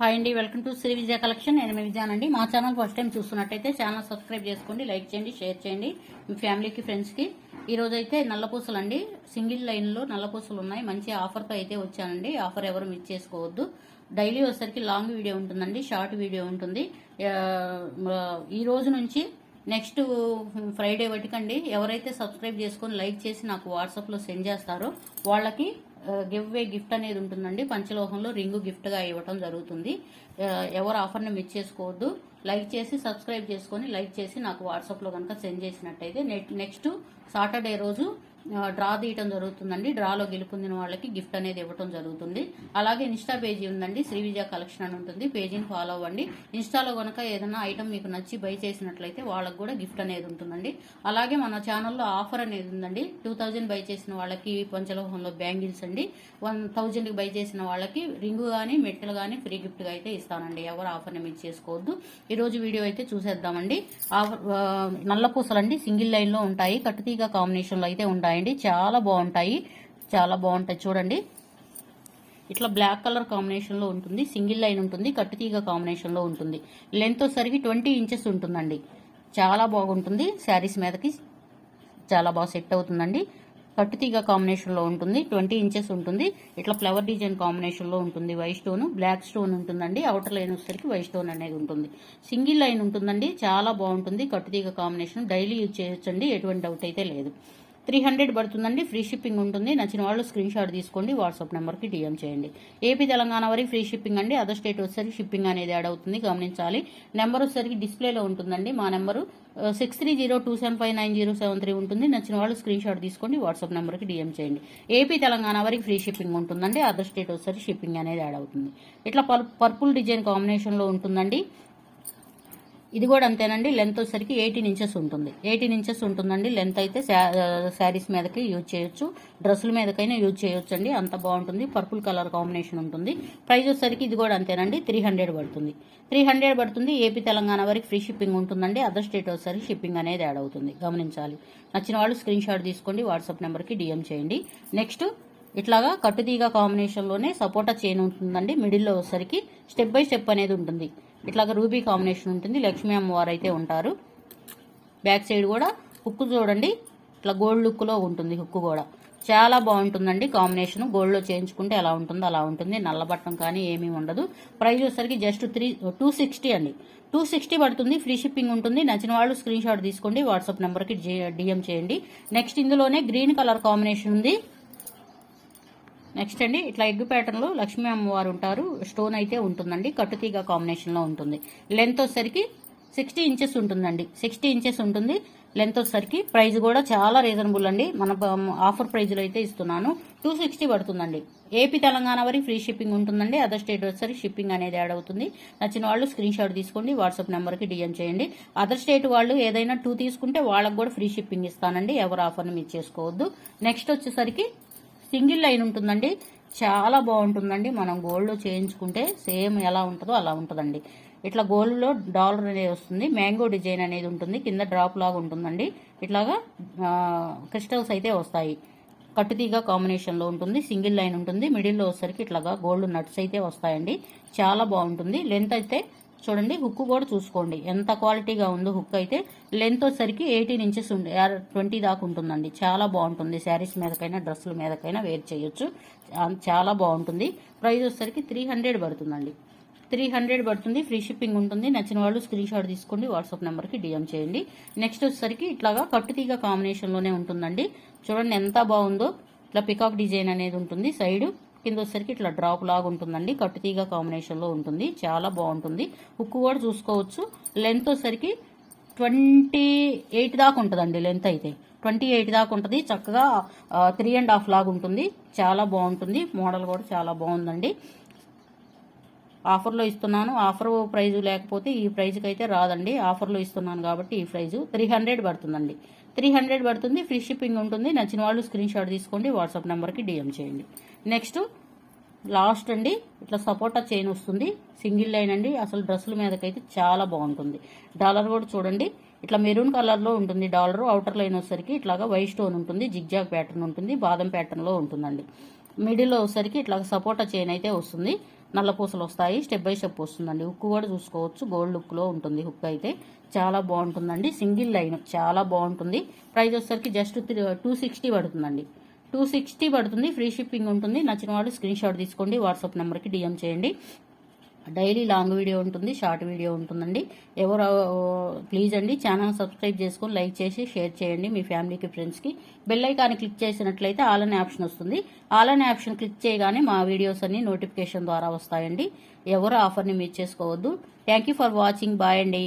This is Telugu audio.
హాయ్ అండి welcome to Sri Vijaya collection నేను మీ విజయానండి. మా ఛానల్ ఫస్ట్ టైం చూస్తున్నట్టయితే ఛానల్ సబ్స్క్రైబ్ చేసుకోండి లైక్ చేయండి షేర్ చేయండి మీ ఫ్యామిలీకి ఫ్రెండ్స్కి ఈరోజు అయితే నల్లపూసలు అండి సింగిల్ లైన్లో నల్లపూసలు ఉన్నాయి. మంచి ఆఫర్తో అయితే వచ్చానండి. ఆఫర్ ఎవరు మిస్ చేసుకోవద్దు. డైలీ వచ్చేసరికి లాంగ్ వీడియో ఉంటుందండి షార్ట్ వీడియో ఉంటుంది. ఈ రోజు నుంచి నెక్స్ట్ ఫ్రైడే వటికండి ఎవరైతే సబ్స్క్రైబ్ చేసుకొని లైక్ చేసి నాకు వాట్సాప్లో సెండ్ చేస్తారో వాళ్ళకి గివ్ వే గిఫ్ట్ అనేది ఉంటుందండి. పంచలోహంలో రింగు గిఫ్ట్గా ఇవ్వటం జరుగుతుంది. ఎవరు ఆఫర్ని మిస్ చేసుకోవద్దు. లైక్ చేసి సబ్స్క్రైబ్ చేసుకొని లైక్ చేసి నాకు వాట్సాప్లో కనుక సెండ్ చేసినట్టయితే నెట్ నెక్స్ట్ సాటర్డే రోజు డ్రా తీయటం జరుగుతుందండి. డ్రాలో గెలుపొందిన వాళ్ళకి గిఫ్ట్ అనేది ఇవ్వటం జరుగుతుంది. అలాగే ఇన్స్టా పేజీ ఉందండి. శ్రీవిజయ కలెక్షన్ అని ఉంటుంది. పేజీని ఫాలో అవ్వండి. ఇన్స్టాలో కనుక ఏదైనా ఐటమ్ మీకు నచ్చి బై చేసినట్లయితే వాళ్ళకి కూడా గిఫ్ట్ అనేది ఉంటుందండి. అలాగే మన ఛానల్లో ఆఫర్ అనేది ఉందండి. టూ థౌజండ్ బై చేసిన వాళ్ళకి పంచలోహంలో బ్యాంగిల్స్ అండి. వన్ థౌజండ్కి బై చేసిన వాళ్ళకి రింగు కానీ మెట్టలు కానీ ఫ్రీ గిఫ్ట్గా అయితే ఇస్తానండి. ఎవరు ఆఫర్ని మీరు చేసుకోవద్దు. ఈరోజు వీడియో అయితే చూసేద్దామండి. ఆఫర్ నల్ల పూసలండి. సింగిల్ లైన్లో ఉంటాయి. కట్టుతీగ కాంబినేషన్లో అయితే ఉంటాయి ఉంటాయండి. చాలా బాగుంటాయి. చాలా బాగుంటాయి. చూడండి. ఇట్లా బ్లాక్ కలర్ కాంబినేషన్లో ఉంటుంది. సింగిల్ లైన్ ఉంటుంది. కట్టుతీగ కాంబినేషన్లో ఉంటుంది. లెంత్ వచ్చేసరికి ట్వంటీ ఇంచెస్ ఉంటుందండి. చాలా బాగుంటుంది. శారీస్ మీదకి చాలా బాగా సెట్ అవుతుందండి. కట్టుతీగ కాంబినేషన్లో ఉంటుంది. ట్వంటీ ఇంచెస్ ఉంటుంది. ఇట్లా ఫ్లవర్ డిజైన్ కాంబినేషన్లో ఉంటుంది. వైట్ స్టోన్ బ్లాక్ స్టోన్ ఉంటుందండి. అవుటర్ లైన్ వచ్చేసరికి వైట్ స్టోన్ అనేది ఉంటుంది. సింగిల్ లైన్ ఉంటుందండి. చాలా బాగుంటుంది. కట్టుతీగ కాంబినేషన్ డైలీ యూజ్ చేయొచ్చండి. ఎటువంటి డౌట్ అయితే లేదు. త్రీ హండ్రెడ్ పడుతుందండి. ఫ్రీ షిప్పింగ్ ఉంటుంది. నచ్చిన వాళ్ళు స్క్రీన్ షాట్ తీసుకోండి. వాట్సాప్ నెంబర్కి డిఎం చేయండి. ఏపీ తెలంగాణ వరకు ఫ్రీ షిప్పింగ్ అండి. అదర్ స్టేట్ వచ్చేసరికి షిప్పింగ్ అనేది యాడ్ అవుతుంది. గమనించాలి. నెంబర్ వచ్చేసరికి డిస్ప్లేలో ఉంటుందండి. మా number six three zero two seven five nine zero seven three ఉంటుంది. నచ్చిన వాళ్ళు స్క్రీన్ షాట్ తీసుకోండి. వాట్సాప్ నెంబర్కి డిఎం చేయండి. ఏపీ తెలంగాణ వరకు ఫ్రీ షిప్పింగ్ ఉంటుందండి. అదర్ స్టేట్ వచ్చేసరికి షిప్పింగ్ అనేది యాడ్ అవుతుంది. ఇట్లా పర్ పర్పుల్ డిజైన్ కాంబినేషన్లో ఉంటుందండి. ఇది కూడా అంతేనండి. లెంత్ వచ్చేసరికి ఎయిటీన్ ఇంచెస్ ఉంటుంది. ఎయిటీన్ ఇంచెస్ ఉంటుందండి. లెంత్ అయితే శారీస్ మీదకి యూజ్ చేయొచ్చు. డ్రెస్సుల మీదకైనా యూజ్ చేయొచ్చు అండి అంత బాగుంటుంది. పర్పుల్ కలర్ కాంబినేషన్ ఉంటుంది. ప్రైస్ వచ్చేసరికి ఇది కూడా అంతేనండి. త్రీ హండ్రెడ్ పడుతుంది. త్రీ హండ్రెడ్ పడుతుంది. ఏపీ తెలంగాణ వరకు ఫ్రీ షిప్పింగ్ ఉంటుందండి. అదర్ స్టేట్ వచ్చేసరికి షిప్పింగ్ అనేది యాడ్ అవుతుంది. గమనించాలి. నచ్చిన వాళ్ళు స్క్రీన్ షాట్ తీసుకోండి. వాట్సాప్ నెంబర్కి డిఎం చేయండి. నెక్స్ట్ ఇట్లాగా కట్టుతీగ కాంబినేషన్లోనే సపోటా చైన్ ఉంటుందండి. మిడిల్లో వచ్చేసరికి స్టెప్ బై స్టెప్ అనేది ఉంటుంది. ఇట్లాగ రూబీ కాంబినేషన్ ఉంటుంది. లక్ష్మీ అమ్మవారు అయితే ఉంటారు. బ్యాక్ సైడ్ కూడా హుక్ చూడండి. ఇట్లా గోల్డ్ లుక్లో ఉంటుంది హుక్ కూడా. చాలా బాగుంటుందండి కాంబినేషన్. గోల్డ్లో చేయించుకుంటే ఎలా ఉంటుందో అలా ఉంటుంది. నల్లబట్టం కానీ ఏమీ ఉండదు. ప్రైస్ వచ్చేసరికి జస్ట్ త్రీ టూ సిక్స్టీ అండి. టూ సిక్స్టీ పడుతుంది. ఫ్రీ షిప్పింగ్ ఉంటుంది. నచ్చిన వాళ్ళు స్క్రీన్ షాట్ తీసుకోండి వాట్సాప్ నెంబర్కి డిఎం చేయండి. నెక్స్ట్ ఇందులోనే గ్రీన్ కలర్ కాంబినేషన్ ఉంది. నెక్స్ట్ అండి ఇట్లా ఎగ్ ప్యాటర్న్లో లక్ష్మీ అమ్మవారు ఉంటారు. స్టోన్ అయితే ఉంటుందండి కట్టుతీగ కాంబినేషన్లో ఉంటుంది. లెంత్ వచ్చేసరికి సిక్స్టీ ఇంచెస్ ఉంటుందండి. సిక్స్టీ ఇంచెస్ ఉంటుంది. లెంత్ వచ్చేసరికి ప్రైస్ కూడా చాలా రీజనబుల్ అండి. మన ఆఫర్ ప్రైజ్లో అయితే ఇస్తున్నాను. టూ సిక్స్టీ పడుతుందండి. ఏపీ తెలంగాణ వరకు ఫ్రీ షిప్పింగ్ ఉంటుందండి. అదర్ స్టేట్ వచ్చేసరికి షిప్పింగ్ అనేది యాడ్ అవుతుంది. నచ్చిన వాళ్ళు స్క్రీన్ షాట్ తీసుకోండి వాట్సాప్ నెంబర్కి డిఎం చేయండి. అదర్ స్టేట్ వాళ్ళు ఏదైనా టూ తీసుకుంటే వాళ్ళకి కూడా ఫ్రీ షిప్పింగ్ ఇస్తానండి. ఎవరు ఆఫర్ని మీరు చేసుకోవద్దు. నెక్స్ట్ వచ్చేసరికి సింగిల్ లైన్ ఉంటుందండి. చాలా బాగుంటుందండి. మనం గోల్డ్లో చేయించుకుంటే సేమ్ ఎలా ఉంటుందో అలా ఉంటుందండి. ఇట్లా గోల్డ్లో డాలర్ అనేది వస్తుంది. మ్యాంగో డిజైన్ అనేది ఉంటుంది. కింద డ్రాప్ లాగా ఉంటుందండి. ఇట్లాగా క్రిస్టల్స్ అయితే వస్తాయి. కట్టుతీగ కాంబినేషన్లో ఉంటుంది. సింగిల్ లైన్ ఉంటుంది. మిడిల్లో వచ్చేసరికి ఇట్లాగా గోల్డ్ నట్స్ అయితే వస్తాయండి. చాలా బాగుంటుంది. లెంత్ అయితే చూడండి హుక్ కూడా చూసుకోండి. ఎంత క్వాలిటీగా ఉందో హుక్ అయితే లెంత్ వచ్చేసరికి ఎయిటీన్ ఇంచెస్ ఉంది ట్వంటీ దాకా ఉంటుందండి. చాలా బాగుంటుంది. శారీస్ మీదకైనా డ్రెస్సుల మీదకైనా వేర్ చేయొచ్చు. చాలా బాగుంటుంది. ప్రైస్ వచ్చేసరికి త్రీ హండ్రెడ్ పడుతుందండి. త్రీ హండ్రెడ్ పడుతుంది. ఫ్రీ షిప్పింగ్ ఉంటుంది. నచ్చిన వాళ్ళు స్క్రీన్ షాట్ తీసుకోండి. వాట్సాప్ నెంబర్కి డిఎం చేయండి. నెక్స్ట్ వచ్చేసరికి ఇట్లాగా కట్టుతీగ కాంబినేషన్లోనే ఉంటుందండి. చూడండి ఎంత బాగుందో. ఇట్లా పికాక్ డిజైన్ అనేది ఉంటుంది. సైడ్ కింద వచ్చేసరికి ఇట్లా డ్రాప్ లాగా ఉంటుందండి. కట్టుతీగ కాంబినేషన్లో ఉంటుంది. చాలా బాగుంటుంది. హుక్ కూడా చూసుకోవచ్చు. లెంత్ వచ్చేసరికి ట్వంటీ ఎయిట్ దాకా ఉంటుందండి లెంత్ అయితే. ట్వంటీ ఎయిట్ దాకా ఉంటుంది. చక్కగా త్రీ అండ్ హాఫ్ లాగా ఉంటుంది. చాలా బాగుంటుంది. మోడల్ కూడా చాలా బాగుందండి. ఆఫర్లో ఇస్తున్నాను. ఆఫర్ ప్రైజ్ లేకపోతే ఈ ప్రైజ్కి అయితే రాదండి. ఆఫర్లో ఇస్తున్నాను కాబట్టి ఈ ప్రైజ్ త్రీ హండ్రెడ్ పడుతుందండి. త్రీ హండ్రెడ్ పడుతుంది. ఫ్రీ షిప్పింగ్ ఉంటుంది. నచ్చిన వాళ్ళు స్క్రీన్ షాట్ తీసుకోండి. వాట్సాప్ నెంబర్కి డిఎం చేయండి. నెక్స్ట్ లాస్ట్ అండి ఇట్లా సపోటా చైన్ వస్తుంది. సింగిల్ లైన్ అండి అసలు డ్రెస్సుల మీదకైతే చాలా బాగుంటుంది. డాలర్ కూడా చూడండి ఇట్లా మెరూన్ కలర్లో ఉంటుంది డాలర్ అవుటర్ లైన్ వచ్చేసరికి ఇట్లాగా వైట్ స్టోన్ ఉంటుంది జిగ్జాగ్ ప్యాటర్న్ ఉంటుంది బాదం ప్యాటర్న్లో ఉంటుందండి. మిడిల్లో వచ్చేసరికి ఇట్లా సపోటా చైన్ అయితే వస్తుంది. నల్ల పూసలు వస్తాయి స్టెప్ బై స్టెప్ వస్తుందండి. హుక్ కూడా చూసుకోవచ్చు గోల్డ్ లుక్లో ఉంటుంది హుక్ అయితే. చాలా బాగుంటుందండి సింగిల్ లైన్ చాలా బాగుంటుంది. ప్రైస్ వచ్చేసరికి జస్ట్ టూ సిక్స్టీ పడుతుందండి. టూ సిక్స్టీ పడుతుంది ఫ్రీ షిప్పింగ్ ఉంటుంది. నచ్చిన వాళ్ళు స్క్రీన్ షాట్ తీసుకోండి వాట్సాప్ నెంబర్కి డిఎం చేయండి. డైలీ లాంగ్ వీడియో ఉంటుంది షార్ట్ వీడియో ఉంటుందండి. ఎవరు ప్లీజ్ అండి ఛానల్ సబ్స్క్రైబ్ చేసుకొని లైక్ చేసి షేర్ చేయండి మీ ఫ్యామిలీకి ఫ్రెండ్స్కి. బెల్ ఐకాన్ క్లిక్ చేసినట్లయితే ఆల్ అనే ఆప్షన్ వస్తుంది. ఆల్ అనే ఆప్షన్ క్లిక్ చేయగానే మా వీడియోస్ అన్ని నోటిఫికేషన్ ద్వారా వస్తాయండి. ఎవరు ఆఫర్ని మిస్ చేసుకోవద్దు. Thank you for watching. Bye అండి.